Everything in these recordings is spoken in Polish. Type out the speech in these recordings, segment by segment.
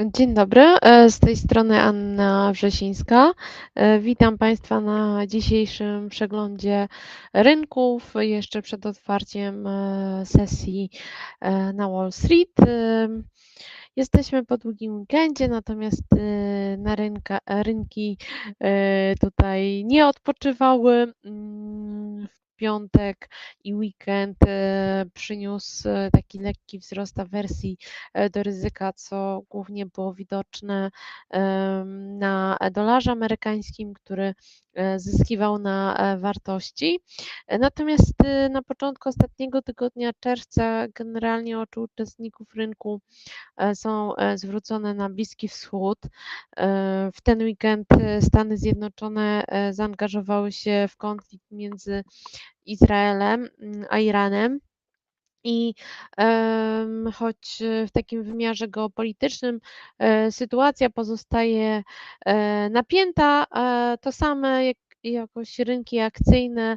Dzień dobry, e, z tej strony Anna Wrzesińska. E, witam Państwa na dzisiejszym przeglądzie rynków, jeszcze przed otwarciem e, sesji na Wall Street. Jesteśmy po długim weekendzie, natomiast na rynka, rynki tutaj nie odpoczywały. Mm, piątek i weekend e, przyniósł e, taki lekki wzrost awersji e, do ryzyka, co głównie było widoczne na dolarze amerykańskim, który zyskiwał na wartości. Natomiast na początku ostatniego tygodnia czerwca generalnie oczy uczestników rynku są zwrócone na Bliski Wschód. W ten weekend Stany Zjednoczone zaangażowały się w konflikt między Izraelem mm, a Iranem. I choć w takim wymiarze geopolitycznym e, sytuacja pozostaje e, napięta, e, to same jak jakoś rynki akcyjne,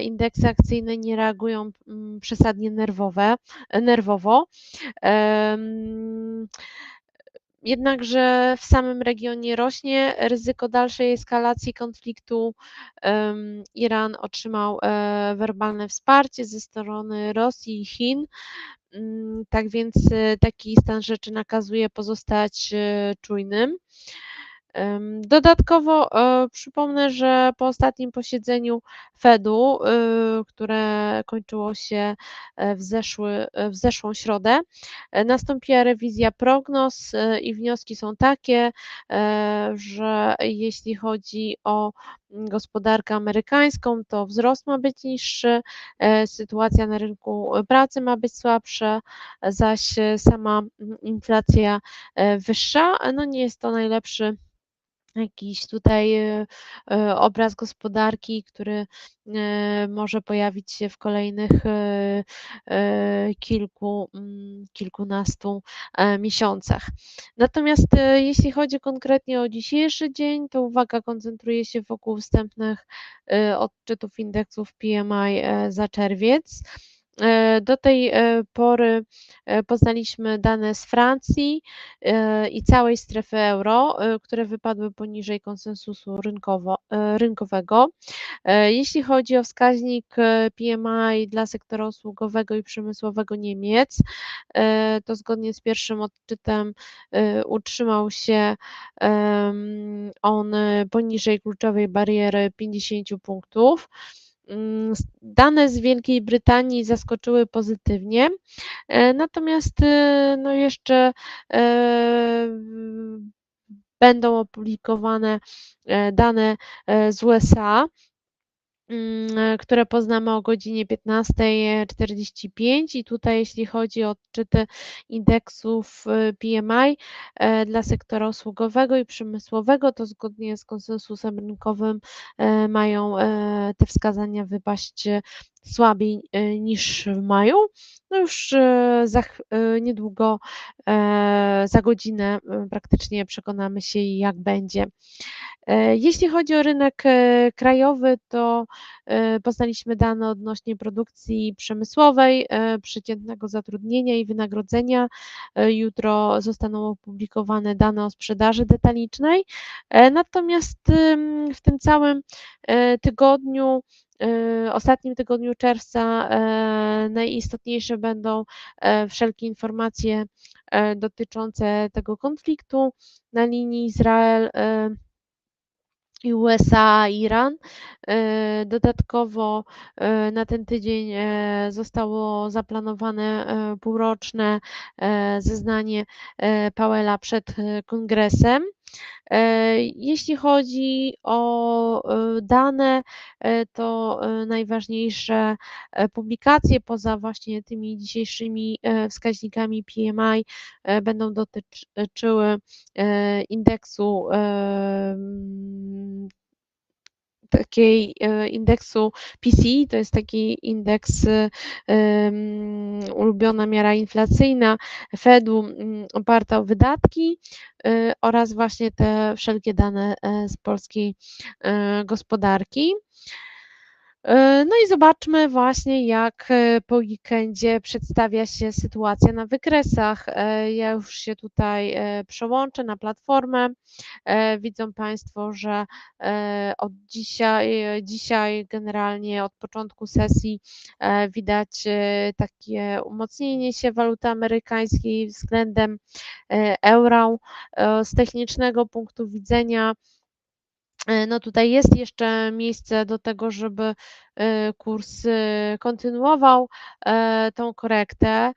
indeksy akcyjne nie reagują mm, przesadnie nerwowe, nerwowo. Jednakże w samym regionie rośnie ryzyko dalszej eskalacji konfliktu. Iran otrzymał e, werbalne wsparcie ze strony Rosji i Chin. Mm, tak więc e, taki stan rzeczy nakazuje pozostać e, czujnym. Dodatkowo e, przypomnę, że po ostatnim posiedzeniu Fedu, e, które kończyło się e, w, zeszły, w zeszłą środę, nastąpiła rewizja prognoz i wnioski są takie, że jeśli chodzi o gospodarkę amerykańską, to wzrost ma być niższy, sytuacja na rynku pracy ma być słabsza, zaś sama inflacja wyższa. No nie jest to najlepszy jakiś tutaj e, e, obraz gospodarki, który e, może pojawić się w kolejnych kilku, mm, kilkunastu miesiącach. Natomiast jeśli chodzi konkretnie o dzisiejszy dzień, to uwaga koncentruje się wokół wstępnych odczytów indeksów PMI za czerwiec. E, do tej e, pory e, poznaliśmy dane z Francji i całej strefy euro, które wypadły poniżej konsensusu rynkowo, rynkowego. Jeśli chodzi o wskaźnik PMI dla sektora usługowego i przemysłowego Niemiec, to zgodnie z pierwszym odczytem utrzymał się on poniżej kluczowej bariery 50 punktów. Mm, dane z Wielkiej Brytanii zaskoczyły pozytywnie, e, natomiast e, no jeszcze e, będą opublikowane dane z USA. Mm, e, które poznamy o godzinie 15.45 i tutaj jeśli chodzi o odczyty indeksów e, PMI e, dla sektora usługowego i przemysłowego, to zgodnie z konsensusem rynkowym mają te wskazania wypaść słabiej niż w maju. No już za niedługo, za godzinę praktycznie przekonamy się jak będzie. E, jeśli chodzi o rynek e, krajowy, to e, poznaliśmy dane odnośnie produkcji przemysłowej, przeciętnego zatrudnienia i wynagrodzenia. Jutro zostaną opublikowane dane o sprzedaży detalicznej. Natomiast w tym całym tygodniu ostatnim tygodniu czerwca najistotniejsze będą wszelkie informacje dotyczące tego konfliktu na linii Izrael USA, Iran. E, dodatkowo e, na ten tydzień e, zostało zaplanowane półroczne zeznanie Powella przed kongresem. Jeśli chodzi o dane, to najważniejsze publikacje poza właśnie tymi dzisiejszymi wskaźnikami PMI będą dotyczyły indeksu takiej e, indeksu PCI, to jest taki indeks, um, ulubiona miara inflacyjna Fedu oparta o wydatki um, oraz właśnie te wszelkie dane z polskiej gospodarki. E, no i zobaczmy właśnie, jak e, po weekendzie przedstawia się sytuacja na wykresach. E, ja już się tutaj przełączę na platformę. Widzą Państwo, że od dzisiaj, dzisiaj generalnie od początku sesji widać takie umocnienie się waluty amerykańskiej względem euro. Z technicznego punktu widzenia no tutaj jest jeszcze miejsce do tego, żeby e, kurs e, kontynuował tą korektę.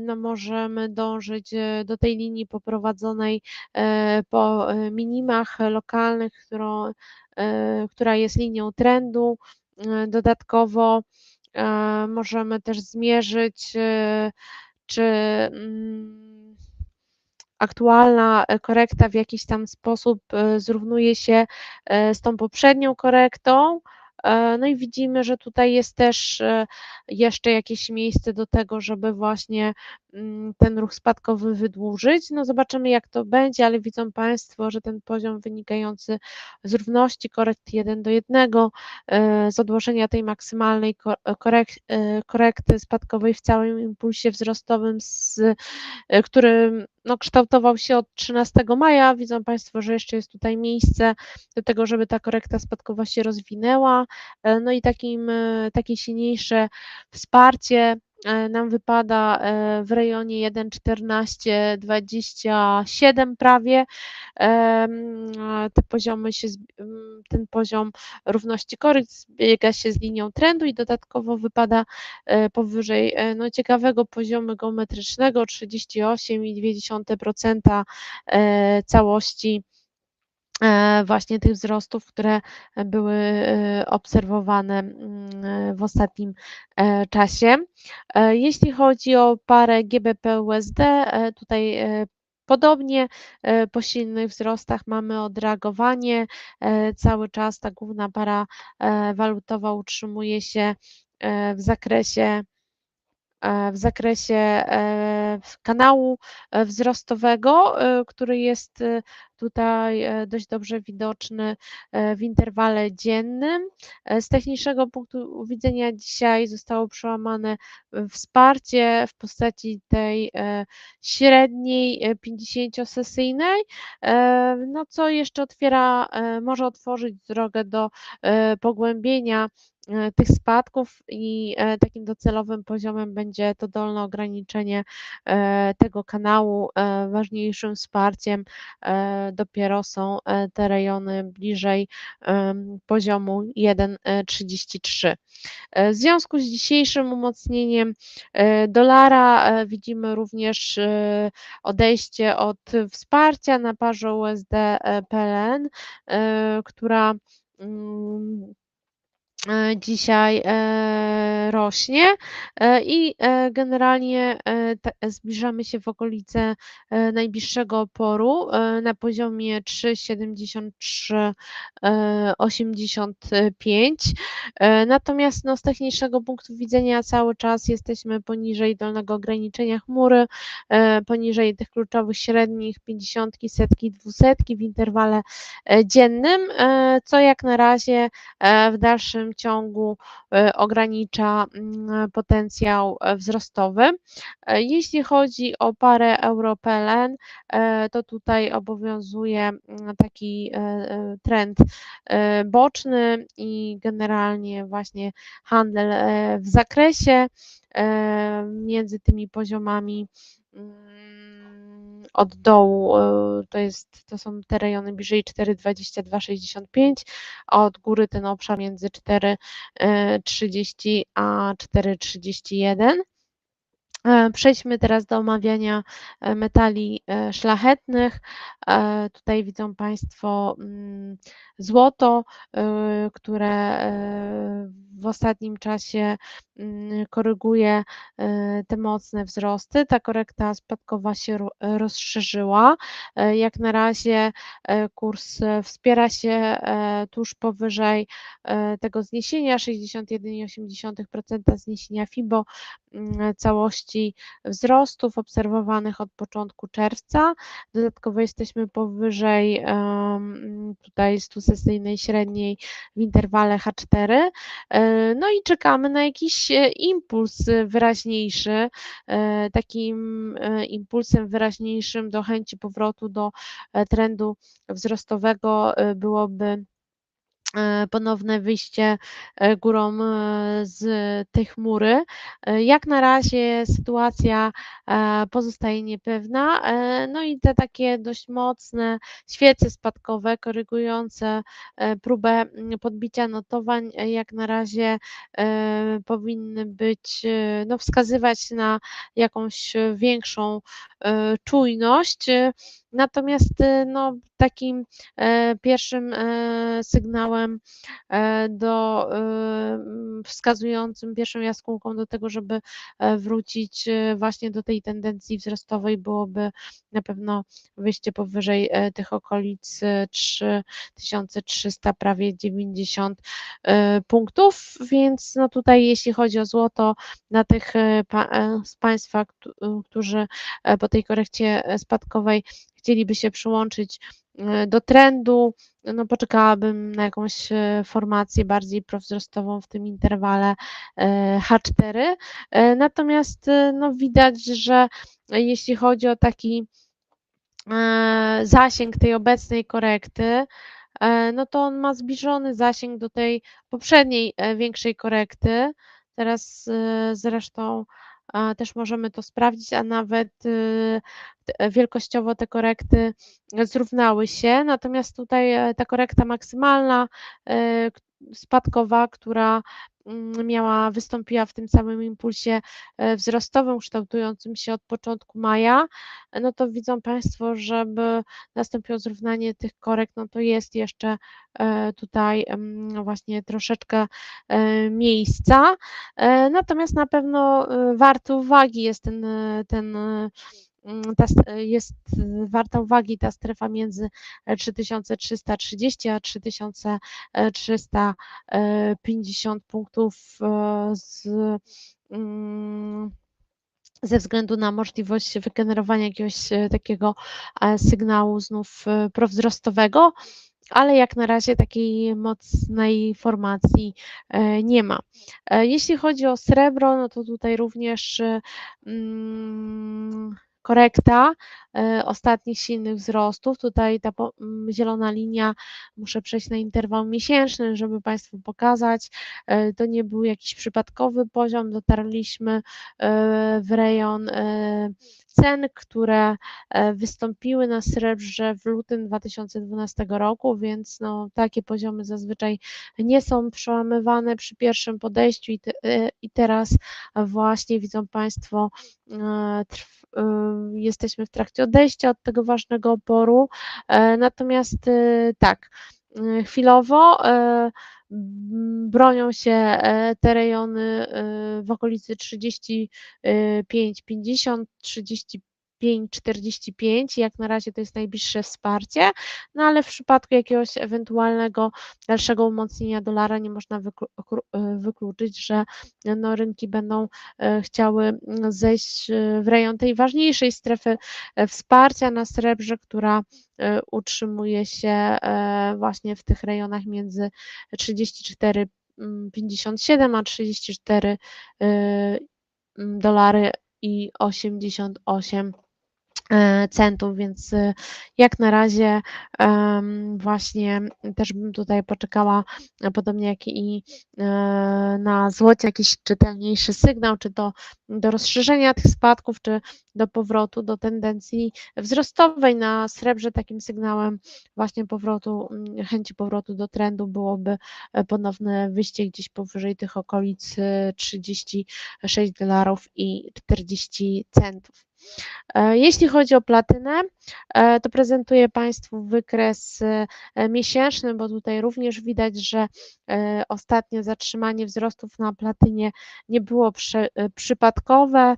No możemy dążyć do tej linii poprowadzonej po minimach lokalnych, którą, która jest linią trendu. Dodatkowo możemy też zmierzyć, czy mm, aktualna e, korekta w jakiś tam sposób e, zrównuje się e, z tą poprzednią korektą. No i widzimy, że tutaj jest też jeszcze jakieś miejsce do tego, żeby właśnie mm, ten ruch spadkowy wydłużyć. No zobaczymy jak to będzie, ale widzą Państwo, że ten poziom wynikający z równości korekt 1 do 1, z odłożenia tej maksymalnej korekty spadkowej w całym impulsie wzrostowym, z, który no, kształtował się od 13 maja. Widzą Państwo, że jeszcze jest tutaj miejsce do tego, żeby ta korekta spadkowa się rozwinęła. E, no i takim, e, takie silniejsze wsparcie nam wypada e, w rejonie 1,1427 prawie. Te poziomy się, ten poziom równości korekt zbiega się z linią trendu i dodatkowo wypada e, powyżej no, ciekawego poziomu geometrycznego 38,2% całości E, właśnie tych wzrostów, które były e, obserwowane mm, w ostatnim e, czasie. Jeśli chodzi o parę GBP-USD, tutaj Podobnie po silnych wzrostach mamy odreagowanie. Cały czas ta główna para walutowa utrzymuje się w zakresie E, w zakresie e, kanału e, wzrostowego, który jest tutaj dość dobrze widoczny w interwale dziennym. Z technicznego punktu widzenia dzisiaj zostało przełamane wsparcie w postaci tej średniej 50-sesyjnej, no co jeszcze otwiera, może otworzyć drogę do pogłębienia E, tych spadków i e, takim docelowym poziomem będzie to dolne ograniczenie e, tego kanału. Ważniejszym wsparciem dopiero są te rejony bliżej poziomu 1,33. W związku z dzisiejszym umocnieniem dolara widzimy również odejście od wsparcia na parze USD-PLN, która mm, E, dzisiaj e, rośnie e, i generalnie zbliżamy się w okolice najbliższego oporu na poziomie 3,7385. Natomiast no, z technicznego punktu widzenia cały czas jesteśmy poniżej dolnego ograniczenia chmury, poniżej tych kluczowych średnich 50, setki, dwusetki w interwale dziennym, co jak na razie w dalszym ciągu e, ogranicza mm, potencjał e, wzrostowy. E, jeśli chodzi o parę euro-PLN, to tutaj obowiązuje mm, taki trend boczny i generalnie właśnie handel w zakresie między tymi poziomami mm, od dołu e, to, jest, to są te rejony bliżej 4,2265, a od góry ten obszar między 4,30 e, a 4,31. E, przejdźmy teraz do omawiania metali szlachetnych. Tutaj widzą Państwo mm, złoto, które w ostatnim czasie mm, koryguje e, te mocne wzrosty. Ta korekta spadkowa się rozszerzyła. Jak na razie kurs wspiera się tuż powyżej tego zniesienia 61,8% zniesienia FIBO mm, całości wzrostów obserwowanych od początku czerwca. Dodatkowo jesteśmy powyżej tutaj 100 sesyjnej średniej w interwale H4. No i czekamy na jakiś impuls wyraźniejszy. Takim impulsem wyraźniejszym do chęci powrotu do trendu wzrostowego byłoby E, ponowne wyjście e, górą e, z tej chmury. Jak na razie sytuacja pozostaje niepewna, no i te takie dość mocne świece spadkowe korygujące próbę podbicia notowań jak na razie powinny być, no wskazywać na jakąś większą czujność. Natomiast no, takim pierwszym sygnałem do wskazującym pierwszą jaskółką do tego, żeby wrócić właśnie do tej tendencji wzrostowej byłoby na pewno wyjście powyżej tych okolic 3300, prawie 90 punktów, więc no tutaj jeśli chodzi o złoto, na tych z Państwa, którzy po tej korekcie spadkowej chcieliby się przyłączyć e, do trendu, no poczekałabym na jakąś e, formację bardziej prowzrostową w tym interwale e, H4. Natomiast no widać, że jeśli chodzi o taki zasięg tej obecnej korekty, no to on ma zbliżony zasięg do tej poprzedniej większej korekty. Teraz zresztą też możemy to sprawdzić, a nawet y, wielkościowo te korekty zrównały się, natomiast tutaj e, ta korekta maksymalna e, spadkowa, która miała, wystąpiła w tym samym impulsie e, wzrostowym, kształtującym się od początku maja, no to widzą Państwo, żeby nastąpiło zrównanie tych korekt, no to jest jeszcze tutaj właśnie troszeczkę miejsca. Natomiast na pewno warty uwagi jest ten, ten Mm, ta jest warta uwagi ta strefa między 3330 a 3350 punktów e, z mm, ze względu na możliwość wygenerowania jakiegoś e, takiego e, sygnału znów prowzrostowego, ale jak na razie takiej mocnej formacji nie ma. Jeśli chodzi o srebro, no to tutaj również mm, korekta e, ostatnich silnych wzrostów. Tutaj ta zielona linia, muszę przejść na interwał miesięczny, żeby Państwu pokazać. E, to nie był jakiś przypadkowy poziom, dotarliśmy e, w rejon cen, które wystąpiły na srebrze w lutym 2012 roku, więc no, takie poziomy zazwyczaj nie są przełamywane przy pierwszym podejściu i, te, i teraz właśnie widzą Państwo jesteśmy w trakcie odejścia od tego ważnego oporu. E, natomiast e, tak, e, chwilowo bronią się te rejony w okolicy 35, 50, 35 5,45, jak na razie to jest najbliższe wsparcie, no ale w przypadku jakiegoś ewentualnego dalszego umocnienia dolara nie można e, wykluczyć, że no, rynki będą e, chciały zejść e, w rejon tej ważniejszej strefy wsparcia na srebrze, która utrzymuje się właśnie w tych rejonach między 34,57 a 34 dolary i 88 E, centów, więc e, jak na razie właśnie też bym tutaj poczekała, e, podobnie jak i na złocie, jakiś czytelniejszy sygnał, czy to do rozszerzenia tych spadków, czy do powrotu do tendencji wzrostowej. Na srebrze takim sygnałem właśnie powrotu, mm, chęci powrotu do trendu byłoby ponowne wyjście gdzieś powyżej tych okolic 36 dolarów i 40 centów. E, jeśli chodzi o platynę, e, to prezentuję Państwu wykres e, miesięczny, bo tutaj również widać, że ostatnie zatrzymanie wzrostów na platynie nie było przy, przypadkowe.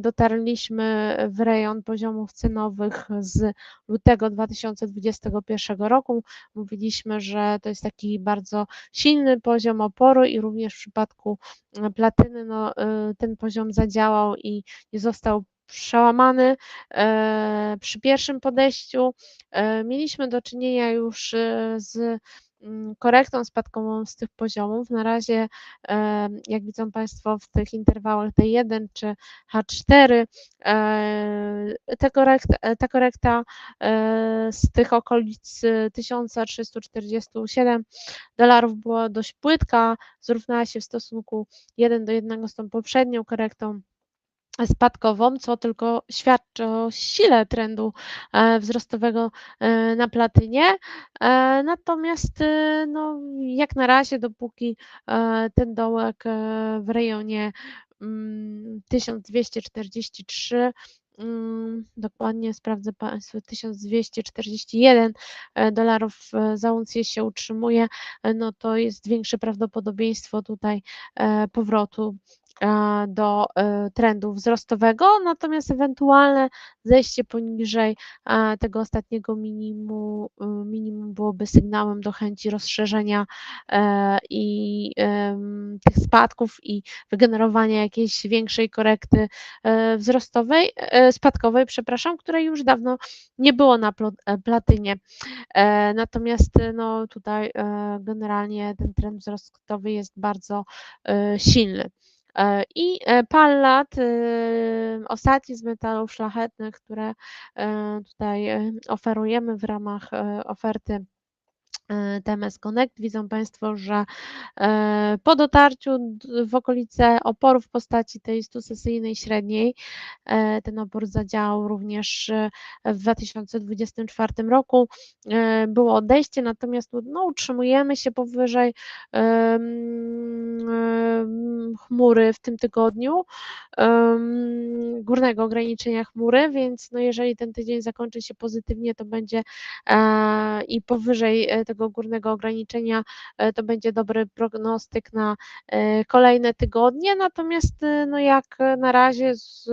Dotarliśmy w rejon poziomów cenowych z lutego 2021 roku. Mówiliśmy, że to jest taki bardzo silny poziom oporu i również w przypadku platyny no, ten poziom zadziałał i nie został przełamany e, przy pierwszym podejściu. E, mieliśmy do czynienia już e, z mm, korektą spadkową z tych poziomów. Na razie, jak widzą Państwo, w tych interwałach T1 czy H4 e, ta korekta, ta korekta z tych okolic 1347 dolarów była dość płytka, zrównała się w stosunku 1 do 1 z tą poprzednią korektą spadkową, co tylko świadczy o sile trendu e, wzrostowego e, na platynie. E, natomiast no, jak na razie, dopóki ten dołek w rejonie 1243 mm, mm, dokładnie sprawdzę Państwu, 1241 dolarów za uncję się utrzymuje, no to jest większe prawdopodobieństwo tutaj powrotu do e, trendu wzrostowego, natomiast ewentualne zejście poniżej tego ostatniego minimum, minimum byłoby sygnałem do chęci rozszerzenia e, i tych spadków i wygenerowania jakiejś większej korekty e, wzrostowej, spadkowej, przepraszam, której już dawno nie było na platynie. Natomiast no, tutaj generalnie ten trend wzrostowy jest bardzo silny. E, I e, pallat, y, ostatni z metalów szlachetnych, które e, tutaj oferujemy w ramach oferty TMS Connect. Widzą Państwo, że po dotarciu w okolice oporu w postaci tej 100-sesyjnej średniej, ten opór zadziałał również w 2024 roku. Było odejście, natomiast no, utrzymujemy się powyżej chmury w tym tygodniu, górnego ograniczenia chmury, więc no jeżeli ten tydzień zakończy się pozytywnie, to będzie e, i powyżej e, tego górnego ograniczenia, e, to będzie dobry prognostyk na kolejne tygodnie, natomiast no jak na razie z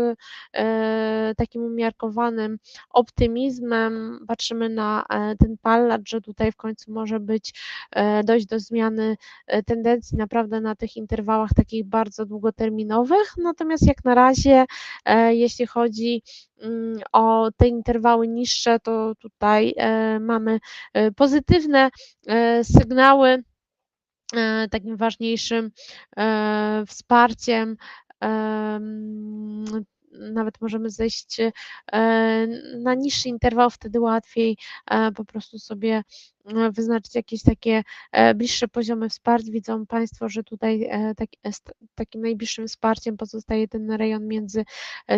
takim umiarkowanym optymizmem patrzymy na ten pallat, że tutaj w końcu może być dojść do zmiany tendencji naprawdę na tych interwałach takich bardzo długoterminowych, natomiast jak na razie, e, jeśli chodzi o te interwały niższe, to tutaj e, mamy e, pozytywne sygnały. Takim ważniejszym wsparciem nawet możemy zejść na niższy interwał, wtedy łatwiej po prostu sobie E, wyznaczyć jakieś takie e, bliższe poziomy wsparć. Widzą Państwo, że tutaj e, tak, takim najbliższym wsparciem pozostaje ten rejon między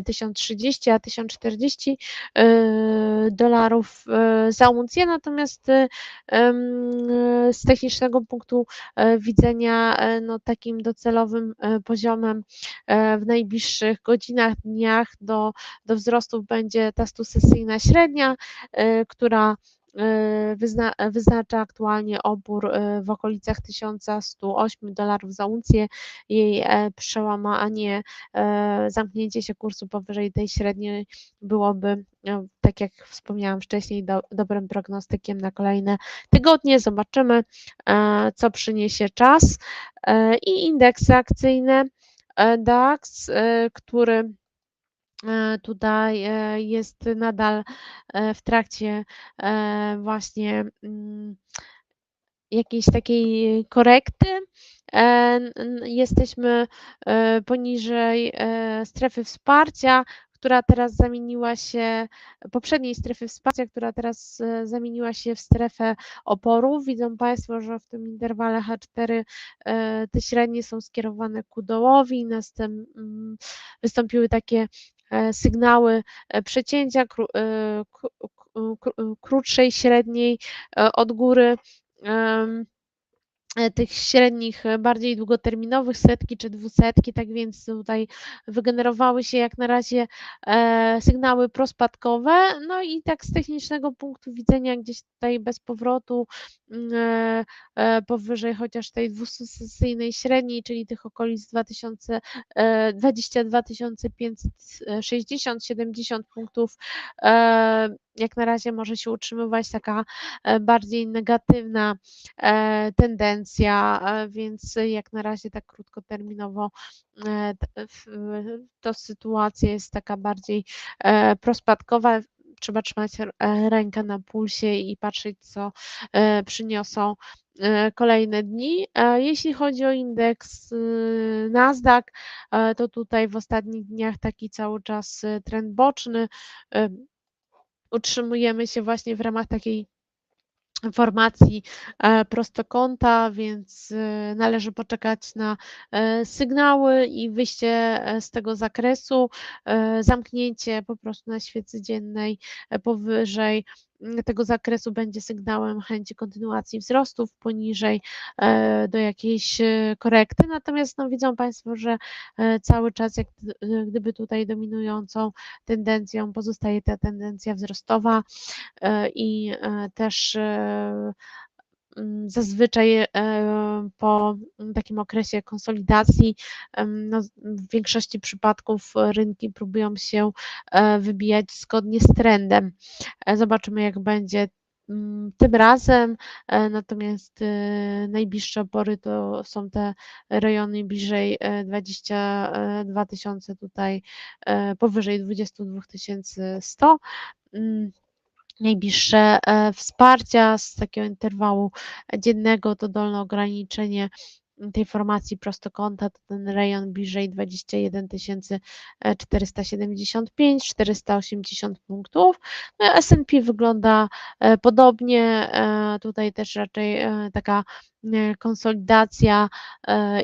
1030 a 1040 dolarów za uncję, natomiast z technicznego punktu widzenia no, takim docelowym poziomem w najbliższych godzinach, dniach do, do wzrostów będzie ta 100-sesyjna średnia, która E, wyzna, wyznacza aktualnie opór e, w okolicach 1108 dolarów za uncję. Jej e, przełamanie, zamknięcie się kursu powyżej tej średniej byłoby, tak jak wspomniałam wcześniej, do, dobrym prognostykiem na kolejne tygodnie. Zobaczymy, co przyniesie czas. I indeksy akcyjne DAX, który E, tutaj e, jest nadal e, w trakcie właśnie mm, jakiejś takiej korekty. Jesteśmy poniżej strefy wsparcia, która teraz zamieniła się, poprzedniej strefy wsparcia, która teraz zamieniła się w strefę oporu. Widzą Państwo, że w tym interwale H4 te średnie są skierowane ku dołowi, następ, mm, wystąpiły takie E, sygnały e, przecięcia e, krótszej, średniej od góry E, tych średnich, e, bardziej długoterminowych, setki czy dwusetki, tak więc tutaj wygenerowały się jak na razie e, sygnały prospadkowe, no i tak z technicznego punktu widzenia gdzieś tutaj bez powrotu mm, powyżej chociaż tej dwusesyjnej średniej, czyli tych okolic 2000, 22 560, 70 punktów jak na razie może się utrzymywać taka, e, bardziej negatywna, e, tendencja, e, więc jak na razie tak krótkoterminowo, to sytuacja jest taka bardziej, prospadkowa. Trzeba trzymać rękę na pulsie i patrzeć, co, przyniosą, kolejne dni. Jeśli chodzi o indeks, y, Nasdaq, to tutaj w ostatnich dniach taki cały czas, trend boczny. Ym, utrzymujemy się właśnie w ramach takiej formacji, e, prostokąta, więc, y, należy poczekać na, e, sygnały i wyjście, e, z tego zakresu. E, zamknięcie po prostu na świecy dziennej, e, powyżej, tego zakresu będzie sygnałem chęci kontynuacji wzrostów, poniżej, e, do jakiejś, e, korekty. Natomiast, no, widzą Państwo, że, e, cały czas jak gdy gdyby tutaj dominującą tendencją pozostaje ta tendencja wzrostowa, i, też, mm, zazwyczaj, e, po, mm, takim okresie konsolidacji, no, w większości przypadków rynki próbują się, e, wybijać zgodnie z trendem. E, zobaczymy, jak będzie, mm, tym razem, natomiast, najbliższe opory to są te rejony bliżej, e, 22 000 tutaj, powyżej 22 100. Najbliższe, e, wsparcia z takiego interwału dziennego to dolne ograniczenie, tej formacji prostokąta to ten rejon bliżej 21 e, 475, 480 punktów. No, S&P wygląda, e, podobnie, e, tutaj też raczej, taka, konsolidacja,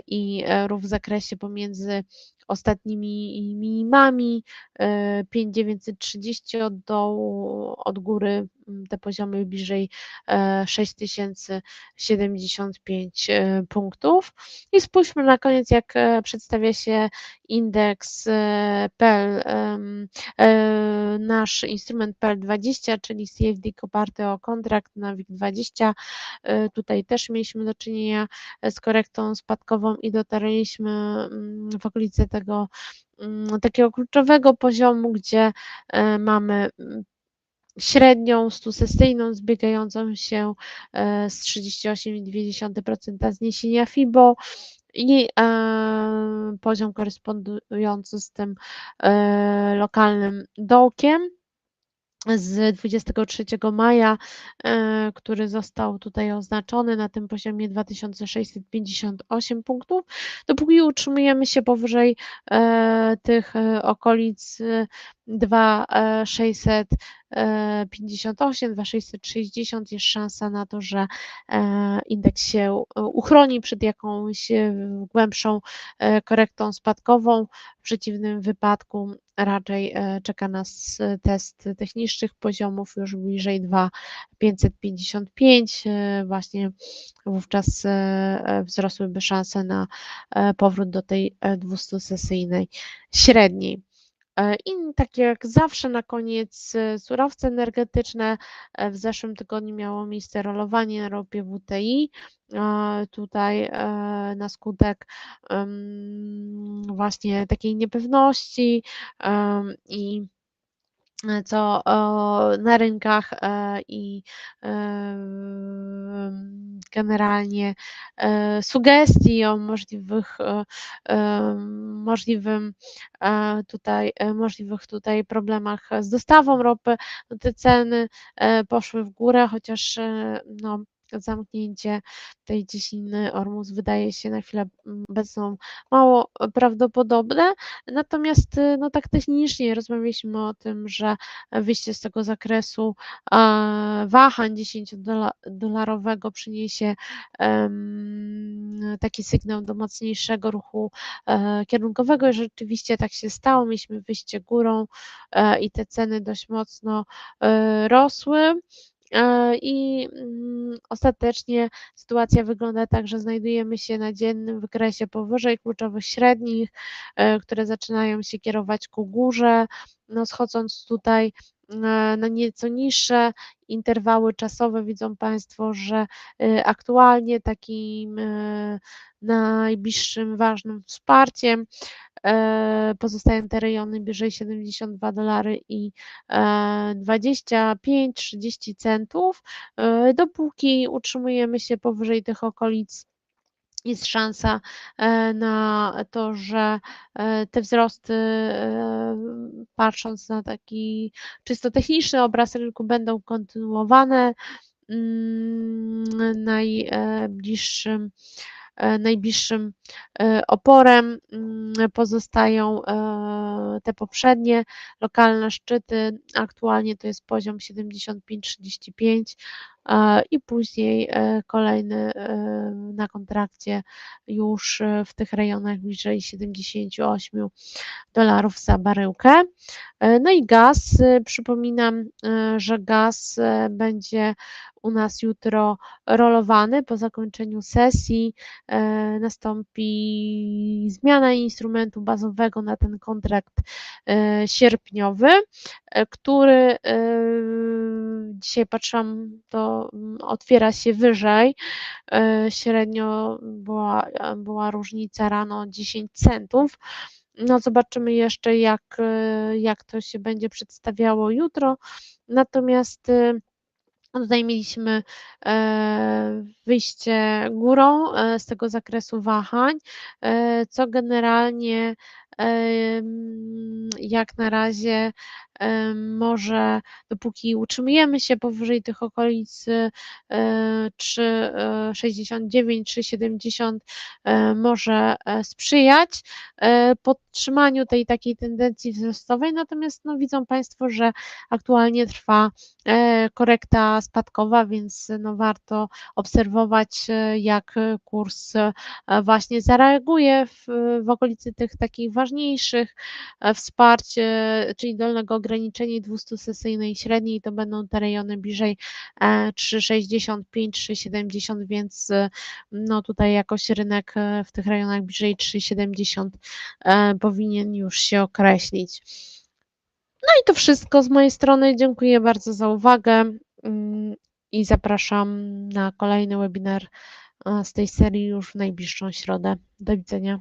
i, ruch w zakresie pomiędzy ostatnimi minimami, e, 5930 od dołu, od góry, te poziomy bliżej, e, 6075, e, punktów. I spójrzmy na koniec, jak, e, przedstawia się indeks, e, PEL, e, nasz instrument PEL20, czyli CFD oparty o kontrakt na WIG20. E, tutaj też mieliśmy do czynienia, e, z korektą spadkową i dotarliśmy, mm, w okolice tego, mm, takiego kluczowego poziomu, gdzie, e, mamy, mm, średnią stusesyjną zbiegającą się, e, z 38,2% zniesienia FIBO i, e, poziom korespondujący z tym, e, lokalnym dołkiem z 23 maja, który został tutaj oznaczony na tym poziomie 2658 punktów. Dopóki utrzymujemy się powyżej, tych, okolic, 2658, 2660 jest szansa na to, że, e, indeks się, e, uchroni przed jakąś, głębszą, e, korektą spadkową. W przeciwnym wypadku raczej, e, czeka nas test tych niższych poziomów już bliżej 2555, e, właśnie wówczas, e, wzrosłyby szanse na, e, powrót do tej, e, dwustusesyjnej średniej. E, I tak jak zawsze na koniec, surowce energetyczne. E, w zeszłym tygodniu miało miejsce rolowanie na ropie WTI. E, tutaj, e, na skutek, właśnie takiej niepewności, i co, na rynkach, e, i, ym, generalnie, e, sugestii o możliwych, e, ym, możliwym, e, tutaj, e, możliwych tutaj problemach z dostawą ropy, no te ceny, e, poszły w górę, chociaż, e, no, zamknięcie tej cieśniny Ormus wydaje się na chwilę, mm, obecną mało prawdopodobne. Natomiast, no, tak technicznie rozmawialiśmy o tym, że wyjście z tego zakresu, e, wahań dziesięciodola dolarowego przyniesie, em, taki sygnał do mocniejszego ruchu, e, kierunkowego i rzeczywiście tak się stało. Mieliśmy wyjście górą, e, i te ceny dość mocno, e, rosły. E, I, mm, ostatecznie sytuacja wygląda tak, że znajdujemy się na dziennym wykresie powyżej kluczowych średnich, e, które zaczynają się kierować ku górze. No, schodząc tutaj, e, na nieco niższe interwały czasowe, widzą Państwo, że, aktualnie takim, najbliższym ważnym wsparciem, pozostają te rejony bliżej 72 dolary i e, 25-30 centów. E, dopóki utrzymujemy się powyżej tych okolic, jest szansa e, na to, że e, te wzrosty, e, patrząc na taki czysto techniczny obraz rynku, będą kontynuowane. Mm, Najbliższym najbliższym oporem mm, pozostają te poprzednie lokalne szczyty. Aktualnie to jest poziom 75-35 i później kolejny na kontrakcie już w tych rejonach bliżej 78 dolarów za baryłkę. No i gaz, przypominam, że gaz będzie u nas jutro rolowany po zakończeniu sesji. Nastąpi zmiana instrumentu bazowego na ten kontrakt sierpniowy, który dzisiaj patrzyłam, to otwiera się wyżej. Średnio była, była różnica rano 10 centów. No zobaczymy jeszcze, jak, jak to się będzie przedstawiało jutro. Natomiast Tutaj mieliśmy wyjście górą z tego zakresu wahań, co generalnie jak na razie może dopóki utrzymujemy się powyżej tych okolic 3,69, 3,70 może e, sprzyjać e, podtrzymaniu tej takiej tendencji wzrostowej, natomiast no, widzą Państwo, że aktualnie trwa e, korekta spadkowa, więc no, warto obserwować, jak kurs właśnie zareaguje w, w okolicy tych takich ważniejszych wsparć, czyli dolnego ograniczenie 200-sesyjnej średniej to będą te rejony bliżej 3,65, e, 3,70, więc e, no tutaj jakoś rynek e, w tych rejonach bliżej 3,70 powinien już się określić. No i to wszystko z mojej strony. Dziękuję bardzo za uwagę mm, i zapraszam na kolejny webinar z tej serii już w najbliższą środę. Do widzenia.